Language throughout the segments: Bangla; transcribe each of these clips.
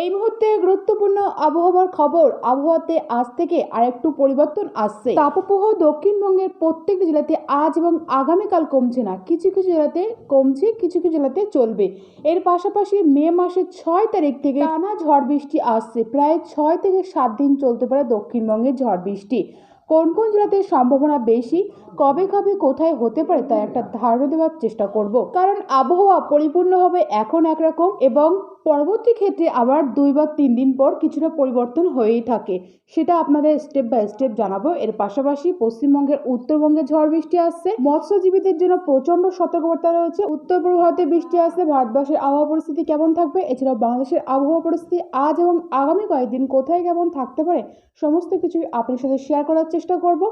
এই মুহূর্তে গুরুত্বপূর্ণ আবহাওয়ার খবর আবহাওয়াতে আজ থেকে আরেকটু পরিবর্তন আসছে। তাপপ্রবাহ দক্ষিণবঙ্গের প্রত্যেকটি জেলাতে আজ এবং আগামীকাল কমছে না। কিছু কিছু জেলাতে কমছে, কিছু কিছু জেলাতে চলবে। এর পাশাপাশি মে মাসের ছয় তারিখ থেকে টানা ঝড় বৃষ্টি আসছে। প্রায় ছয় থেকে সাত দিন চলতে পারে দক্ষিণবঙ্গের ঝড় বৃষ্টি। কোন কোন জেলাতে সম্ভাবনা বেশি, কবে কবে কোথায় হতে পারে তার একটা ধারণা দেওয়ার চেষ্টা করব। কারণ আবহাওয়া পরিপূর্ণ হবে এখন একরকম এবং পরবর্তী ক্ষেত্রে আবার দুই বা তিন দিন পর কিছুটা পরিবর্তন হয়েই থাকে। সেটা আপনাদের স্টেপ বাই স্টেপ জানাব। এর পাশাপাশি পশ্চিমবঙ্গের উত্তরবঙ্গে ঝড় বৃষ্টি আসছে। মৎস্যজীবীদের জন্য প্রচণ্ড সতর্কবার্তা রয়েছে। উত্তর পূর্ব ভারতে বৃষ্টি আসছে ভারতবর্ষের আবহাওয়া পরিস্থিতি কেমন থাকবে? এছাড়াও বাংলাদেশের আবহাওয়া পরিস্থিতি আজ এবং আগামী কয়েকদিন কোথায় কেমন থাকতে পারে? সমস্ত কিছুই আপনার সাথে শেয়ার করার চেষ্টা করব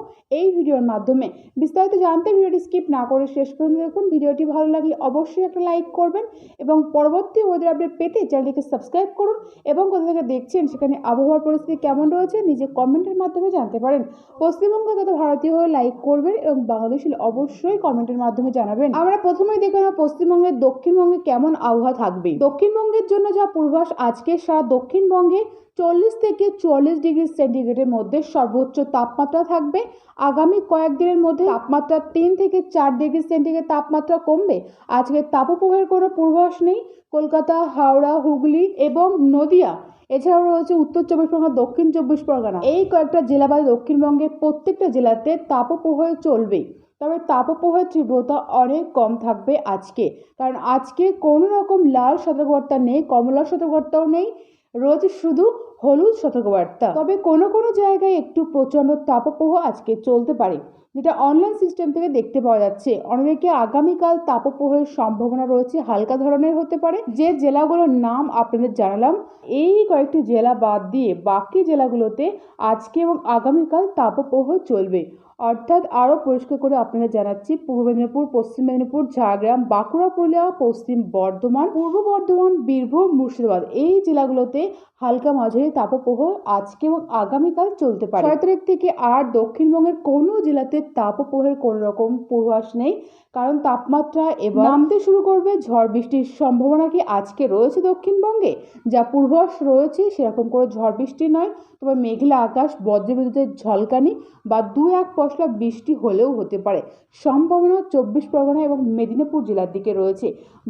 এই ভিডিওর মাধ্যমে। বিস্তারিত জানতে ভিডিওটি স্কিপ না করে শেষ পর্যন্ত দেখুন। ভিডিওটি ভালো লাগলে অবশ্যই একটা লাইক করবেন এবং পরবর্তী ওয়েদার আপডেট পেতে চ্যানেলটিকে সাবস্ক্রাইব করুন এবং কোথা থেকে দেখছেন সেখানে আবহাওয়ার পরিস্থিতি কেমন রয়েছে নিজে কমেন্টের মাধ্যমে জানতে পারেন। পশ্চিমবঙ্গ তথা ভারতীয় হয়ে লাইক করবেন এবং বাংলাদেশের অবশ্যই কমেন্টের মাধ্যমে জানাবেন। আমরা প্রথমেই দেখে নেব পশ্চিমবঙ্গের দক্ষিণবঙ্গে কেমন আবহাওয়া থাকবে। দক্ষিণবঙ্গের জন্য যা পূর্বাস আজকে সারা দক্ষিণবঙ্গে চল্লিশ থেকে চুয়াল্লিশ ডিগ্রি সেন্টিগ্রেডের মধ্যে সর্বোচ্চ তাপমাত্রা থাকবে। আগামী কয়েকদিনের মধ্যে তাপমাত্রা তিন থেকে চার ডিগ্রি সেন্টিগ্রেড তাপমাত্রা কমবে। আজকে তাপপ্রবাহের কোনো পূর্বাস নেই। কলকাতা, হাওড়া, হুগলি এবং নদিয়া। এছাড়াও রয়েছে উত্তর চব্বিশ পরগনা, দক্ষিণ চব্বিশ পরগনা। এই কয়েকটা জেলা বাদে দক্ষিণবঙ্গের প্রত্যেকটা জেলাতে তাপপ্রবাহ চলবে। তবে তাপপ্রবাহের তীব্রতা অনেক কম থাকবে আজকে। কারণ আজকে কোনো রকম লাল সতর্কবার্তা নেই, কমলা সতর্কবার্তাও নেই। রয়েছে শুধু হলুদ সতর্কবার্তা। তবে কোনো কোনো জায়গায় একটু প্রচণ্ড তাপপ্রবাহ আজকে চলতে পারে। যেটা অনলাইন সিস্টেম থেকে দেখতে পাওয়া যাচ্ছে। অনেকে আগামীকাল তাপপ্রবাহের সম্ভাবনা রয়েছে, হালকা ধরনের হতে পারে। যে জেলাগুলোর নাম আপনাদের জানালাম, এই কয়েকটি জেলা বাদ দিয়ে বাকি জেলাগুলোতে আজকে এবং আগামীকাল তাপপ্রবাহ চলবে। অর্থাৎ আরও পরিষ্কার করে আপনাদের জানাচ্ছি, পূর্ব মেদিনীপুর, পশ্চিম মেদিনীপুর, ঝাড়গ্রাম, বাঁকুড়া, পুরুলিয়া, পশ্চিম বর্ধমান, পূর্ব বর্ধমান, বীরভূম, মুর্শিদাবাদ এই জেলাগুলোতে হালকা মাঝারি তাপপ্রবাহ আজকে এবং আগামীকাল চলতে পারে। ছয় তারিখ থেকে আর দক্ষিণবঙ্গের কোনো জেলাতে তাপপ্রবাহের কোনো রকম পূর্বাস নেই, কারণ তাপমাত্রা এবার নামতে শুরু করবে ঝড় বৃষ্টির সম্ভাবনা কি আজকে রয়েছে দক্ষিণবঙ্গে? যা পূর্বাস রয়েছে সেরকম করে ঝড় বৃষ্টি নয়, তবে মেঘলা আকাশ, বজ্রবিদ্যুতের ঝলকানি বা দু এক পশলা বৃষ্টি হলেও হতে পারে। সম্ভাবনা চব্বিশ পরগনা এবং মেদিনীপুর জেলার দিকে রয়েছে।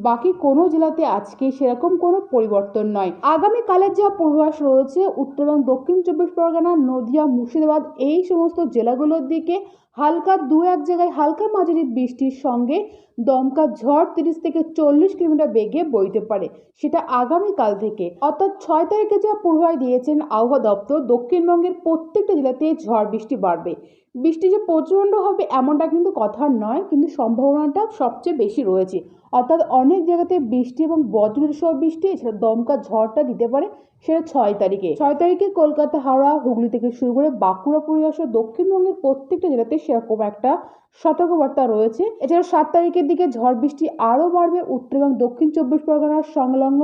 বাকি কোনো জেলাতে আজকে সেরকম কোনো পরিবর্তন নয়। আগামীকালের যা পূর্বাস রয়েছে, উত্তর এবং দক্ষিণ চব্বিশ পরগনা, নদিয়া, মুর্শিদাবাদ এই সমস্ত জেলাগুলোর দিকে হালকা দু এক জায়গায় হালকা মাঝারি বৃষ্টির সঙ্গে দমকা ঝড় তিরিশ থেকে চল্লিশ কিলোমিটার বেগে বইতে পারে। সেটা আগামীকাল থেকে। অর্থাৎ ছয় তারিখে যা পূর্বায় দিয়েছেন আবহাওয়া দপ্তর, দক্ষিণবঙ্গের প্রত্যেকটা জেলাতে ঝড় বৃষ্টি বাড়বে। বৃষ্টি যে প্রচণ্ড হবে, এমনটা কিন্তু কথা নয়, কিন্তু সম্ভাবনাটা সবচেয়ে বেশি রয়েছে। অর্থাৎ অনেক জায়গাতে বৃষ্টি এবং বজ্রবিদ্যুৎ সহ বৃষ্টি, এছাড়া দমকা ঝড়টা দিতে পারে সেটা ছয় তারিখে। ছয় তারিখে কলকাতা, হাওড়া, হুগলি থেকে শুরু করে বাঁকুড়া, পুরুলিয়া সহ দক্ষিণবঙ্গের প্রত্যেকটা জেলাতে সেরকম একটা সতর্কবার্তা রয়েছে। এছাড়া সাত তারিখের দিকে ঝড় বৃষ্টি আরও বাড়বে। উত্তর এবং দক্ষিণ চব্বিশ পরগনার সংলগ্ন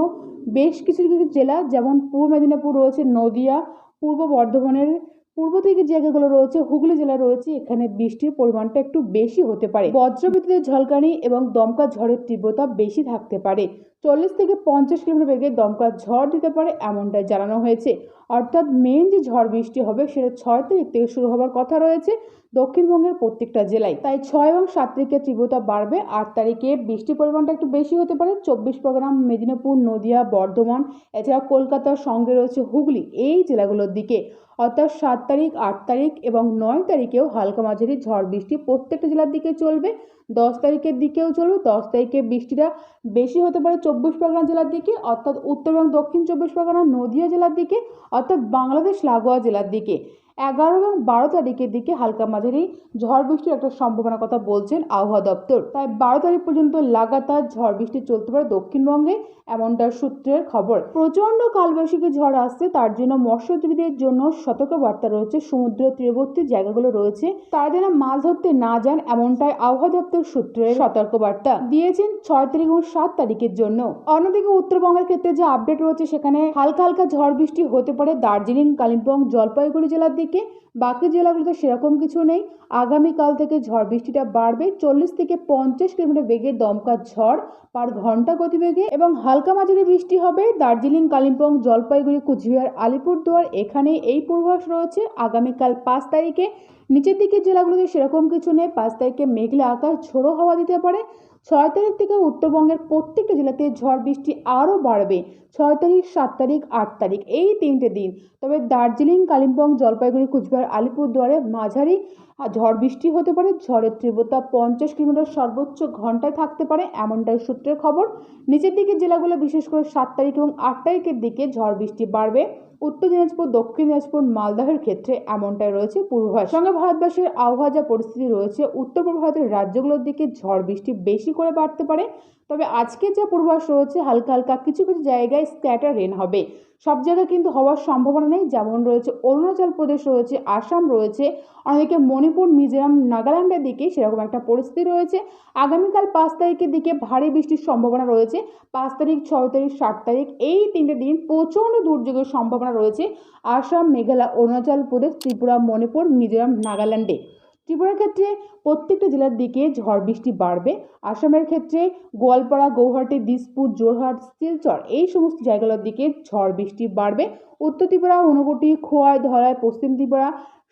বেশ কিছু কিছু জেলা, যেমন পূর্ব মেদিনীপুর রয়েছে, নদিয়া, পূর্ব বর্ধমানের পূর্ব দিকের জায়গাগুলো রয়েছে, হুগলি জেলা রয়েছে, এখানে বৃষ্টির পরিমাণটা একটু বেশি হতে পারে। বজ্রবিদ্যুতের ঝলকানি এবং দমকা ঝড়ের তীব্রতা বেশি থাকতে পারে। চল্লিশ থেকে পঞ্চাশ কিলোমিটার বেগে দমকা ঝড় দিতে পারে, এমনটাই জানানো হয়েছে। অর্থাৎ মেন যে ঝড় বৃষ্টি হবে সেটা ছয় তারিখ থেকে শুরু হওয়ার কথা রয়েছে দক্ষিণবঙ্গের প্রত্যেকটা জেলায়। তাই ছয় এবং সাত তারিখে তীব্রতা বাড়বে। আট তারিখে বৃষ্টির পরিমাণটা একটু বেশি হতে পারে। চব্বিশ পরগনা, মেদিনীপুর, নদিয়া, বর্ধমান, এছাড়া কলকাতার সঙ্গে রয়েছে হুগলি এই জেলাগুলোর দিকে। অর্থাৎ সাত তারিখ, আট তারিখ এবং নয় তারিখেও হালকা মাঝারি ঝড় বৃষ্টি প্রত্যেকটা জেলার দিকে চলবে। দশ তারিখের দিকেও চলবে, দশ তারিখে বৃষ্টিটা বেশি হতে পারে চব্বিশ পরগনা জেলার দিকে, অর্থাৎ উত্তর এবং দক্ষিণ চব্বিশ পরগনা নদিয়া জেলার দিকে, অর্থাৎ বাংলাদেশ লাগোয়া জেলার দিকে। এগারো এবং বারো তারিখের দিকে হালকা মাঝারি ঝড় বৃষ্টির একটা সম্ভাবনার কথা বলছেন আবহাওয়া দপ্তর। তাই বারো তারিখ পর্যন্ত লাগাতার ঝড় বৃষ্টি চলতে পারে দক্ষিণবঙ্গে এমনটার সূত্রের খবর। প্রচণ্ড কালবৈশাখী ঝড় আসছে, তার জন্য মৎস্যজীবীদের জন্য সতর্ক বার্তা রয়েছে, সমুদ্র তীরবর্তী জায়গাগুলো রয়েছে। তারা যেন মাছ ধরতে না যান, এমনটাই আবহাওয়া দপ্তর সূত্রের সতর্ক বার্তা দিয়েছেন ছয় তারিখ এবং সাত তারিখের জন্য। অন্যদিকে উত্তরবঙ্গের ক্ষেত্রে যে আপডেট রয়েছে, সেখানে হালকা হালকা ঝড় বৃষ্টি হতে পারে দার্জিলিং, কালিম্পং, জলপাইগুড়ি জেলার দিকে দিকে বাকি জেলাগুলোতে সেরকম কিছু নেই। আগামীকাল থেকে ঝড় বৃষ্টিটা বাড়বে। চল্লিশ থেকে পঞ্চাশ কিলোমিটার বেগে দমকা ঝড় পার ঘণ্টা গতিবেগে এবং হালকা মাঝারি বৃষ্টি হবে। দার্জিলিং, কালিম্পং, জলপাইগুড়ি, কুচবিহার, আলিপুরদুয়ার এখানে এই পূর্বাভাস রয়েছে। আগামীকাল পাঁচ তারিখে নিচের দিকের জেলাগুলোতে সেরকম কিছু নেই। পাঁচ তারিখে মেঘলা আকাশ, ঝোড়ো হাওয়া দিতে পারে। ছয় তারিখ থেকে উত্তরবঙ্গের প্রত্যেকটা জেলাতে ঝড় বৃষ্টি আরও বাড়বে। ছয় তারিখ, সাত তারিখ, আট তারিখ, এই তিনটে দিন। তবে দার্জিলিং, কালিম্পং, জলপাইগুড়ি, কুচবিহার, আলিপুরদুয়ারে মাঝারি ঝড় বৃষ্টি হতে পারে। ঝড়ের তীব্রতা পঞ্চাশ কিলোমিটার সর্বোচ্চ ঘন্টায় থাকতে পারে এমনটাই সূত্রের খবর। নিচের দিকে জেলাগুলো বিশেষ করে সাত তারিখ এবং আট তারিখের দিকে ঝড় বৃষ্টি বাড়বে। উত্তর দিনাজপুর, দক্ষিণ দিনাজপুর, মালদহের ক্ষেত্রে এমনটাই রয়েছে পূর্বাভাস। সঙ্গে ভারতবর্ষের আবহাওয়া যা পরিস্থিতি রয়েছে, উত্তর পূর্ব ভারতের রাজ্যগুলোর দিকে ঝড় বৃষ্টি বেশি করে বাড়তে পারে। তবে আজকে যা পূর্বাভাস রয়েছে, হালকা হালকা কিছু কিছু জায়গায় স্ক্যাটার রেন হবে। সব জায়গায় কিন্তু হওয়ার সম্ভাবনা নেই। যেমন রয়েছে অরুণাচল প্রদেশ, রয়েছে আসাম, রয়েছে অনেকে মণিপুর, মিজোরাম, নাগাল্যান্ডের দিকে সেরকম একটা পরিস্থিতি রয়েছে। আগামীকাল পাঁচ তারিখের দিকে ভারী বৃষ্টির সম্ভাবনা রয়েছে। পাঁচ তারিখ, ছয় তারিখ, সাত তারিখ এই তিনটে দিন প্রচণ্ড দুর্যোগের সম্ভাবনা রয়েছে। আসাম, মেঘালয়, অরুণাচল প্রদেশ, ত্রিপুরা, মণিপুর, মিজোরাম, নাগাল্যান্ডে। ত্রিপুরার ক্ষেত্রে প্রত্যেকটা জেলার দিকে ঝড় বৃষ্টি বাড়বে। আসামের ক্ষেত্রে গোয়ালপাড়া, গৌহাটি, দিসপুর জোরহাট শিলচর এই সমস্ত জায়গাগুলোর দিকে ঝড় বৃষ্টি বাড়বে। উত্তর ত্রিপুরা, ঊনকোটি, খোয়াই, ধলাই, পশ্চিম ত্রিপুরা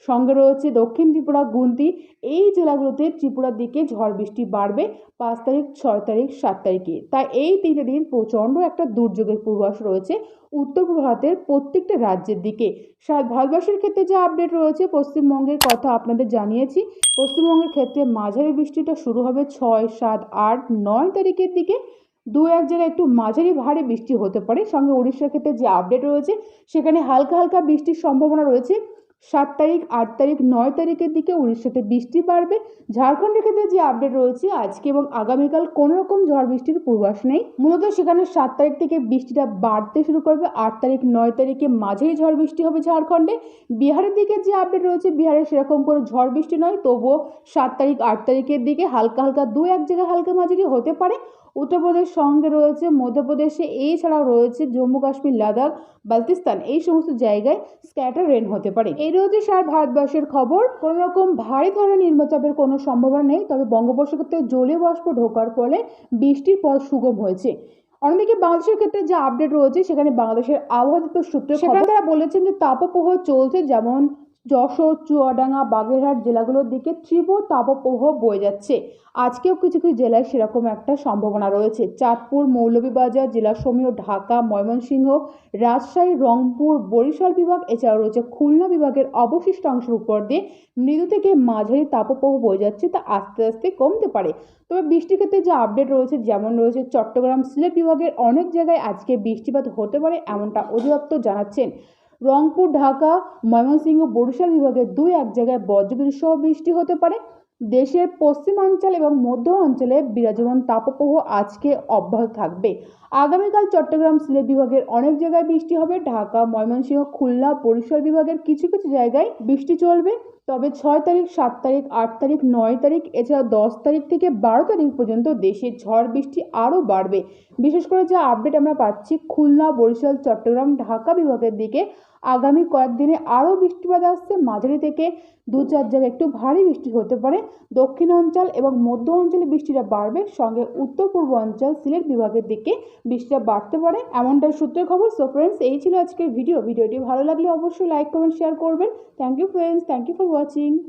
সঙ্গে রয়েছে দক্ষিণ ত্রিপুরা, গুন্তি। এই জেলাগুলোতে ত্রিপুরার দিকে ঝড় বৃষ্টি বাড়বে পাঁচ তারিখ, ছয় তারিখ, সাত তারিখে। তাই এই তিনটে দিন প্রচণ্ড একটা দুর্যোগের পূর্বাস রয়েছে উত্তর ভারতের প্রত্যেকটা রাজ্যের দিকে। ভারতবর্ষের ক্ষেত্রে যে আপডেট রয়েছে, পশ্চিমবঙ্গের কথা আপনাদের জানিয়েছি। পশ্চিমবঙ্গের ক্ষেত্রে মাঝারি বৃষ্টিটা শুরু হবে ছয়, সাত, আট, নয় তারিখের দিকে। দু এক জায়গায় একটু মাঝারি ভারী বৃষ্টি হতে পারে। সঙ্গে উড়িষ্যার ক্ষেত্রে যে আপডেট রয়েছে, সেখানে হালকা হালকা বৃষ্টির সম্ভাবনা রয়েছে। সাত তারিখ, আট তারিখ, নয় তারিখের দিকে উড়িষ্যাতে বৃষ্টি বাড়বে। ঝাড়খণ্ডের ক্ষেত্রে যে আপডেট রয়েছে আজকে এবং আগামীকাল কোনো রকম ঝড় বৃষ্টির পূর্বাস নেই। মূলত সেখানে সাত তারিখ থেকে বৃষ্টিটা বাড়তে শুরু করবে। আট তারিখ, নয় তারিখে মাঝেই ঝড় বৃষ্টি হবে ঝাড়খণ্ডে। বিহারের দিকে যে আপডেট রয়েছে, বিহারে সেরকম কোনো ঝড় বৃষ্টি নয়। তবুও সাত তারিখ, আট তারিখের দিকে হালকা হালকা দু এক জায়গায় হালকা মাঝারি হতে পারে। উত্তরপ্রদেশ সঙ্গে রয়েছে মধ্যপ্রদেশে এছাড়াও রয়েছে জম্মু কাশ্মীর লাদাখ বালতিস্তান। এই সমস্ত জায়গায় স্ক্যাটার রেন হতে পারে। এই রয়েছে সার ভারতবর্ষের খবর। কোনো রকম ভারী ধরনের নিম্নচাপের কোনো সম্ভাবনা নেই তবে বঙ্গোপসাগরে জলীয় বাষ্প ঢোকার ফলে বৃষ্টির পথ সুগম হয়েছে। অন্যদিকে বাংলাদেশের ক্ষেত্রে যে আপডেট রয়েছে সেখানে বাংলাদেশের আবহাওয়া দপ্তর সূত্রে সেখানে তারা বলেছেন যে তাপপ্রবাহ চলছে যেমন যশোর, চুয়াডাঙ্গা, বাগেরহাট জেলাগুলোর দিকে তীব্র তাপপ্রবাহ বয়ে যাচ্ছে। আজকেও কিছু কিছু জেলায় সেরকম একটা সম্ভাবনা রয়েছে। চাঁদপুর, মৌলভীবাজার, জেলা সমীহ, ঢাকা, ময়মনসিংহ, রাজশাহী, রংপুর, বরিশাল বিভাগ, এছাড়াও রয়েছে খুলনা বিভাগের অবশিষ্ট অংশের উপর দিয়ে মৃদু থেকে মাঝারি তাপপ্রবাহ বয়ে যাচ্ছে। তা আস্তে আস্তে কমতে পারে। তবে বৃষ্টির ক্ষেত্রে যে আপডেট রয়েছে, যেমন রয়েছে চট্টগ্রাম সিলেট বিভাগের অনেক জায়গায় আজকে বৃষ্টিপাত হতে পারে, এমনটা অধিদপ্তর জানাচ্ছেন। রংপুর, ঢাকা, ময়মনসিংহ, বরিশাল বিভাগের দুই এক জায়গায় বজ্রবিদ্যুৎ সহ বৃষ্টি হতে পারে। দেশের পশ্চিমাঞ্চল এবং মধ্য অঞ্চলে বিরাজমান তাপপ্রবাহ আজকে অব্যাহত থাকবে। আগামীকাল চট্টগ্রাম সিলেট বিভাগের অনেক জায়গায় বৃষ্টি হবে। ঢাকা, ময়মনসিংহ, খুলনা, বরিশাল বিভাগের কিছু কিছু জায়গায় বৃষ্টি চলবে। তবে ছয় তারিখ, সাত তারিখ, আট তারিখ, নয় তারিখ এছাড়া দশ তারিখ থেকে বারো তারিখ পর্যন্ত দেশে ঝড় বৃষ্টি আরও বাড়বে। বিশেষ করে যা আপডেট আমরা পাচ্ছি, খুলনা, বরিশাল, চট্টগ্রাম, ঢাকা বিভাগের দিকে আগামী কয়েকদিনে আরও বৃষ্টিপাত আসছে। মাঝারি থেকে দু চার জায়গায় একটু ভারী বৃষ্টি হতে পারে। দক্ষিণ অঞ্চল এবং মধ্য অঞ্চলে বৃষ্টিটা বাড়বে। সঙ্গে উত্তর পূর্ব অঞ্চল সিলেট বিভাগের দিকে বৃষ্টিটা বাড়তে পারে। এমনটাই সূত্রের খবর। সো ফ্রেন্ডস এই ছিল আজকের ভিডিও। ভিডিওটি ভালো লাগলে অবশ্যই লাইক কমেন্ট শেয়ার করবেন। Thank you friends thank you for watching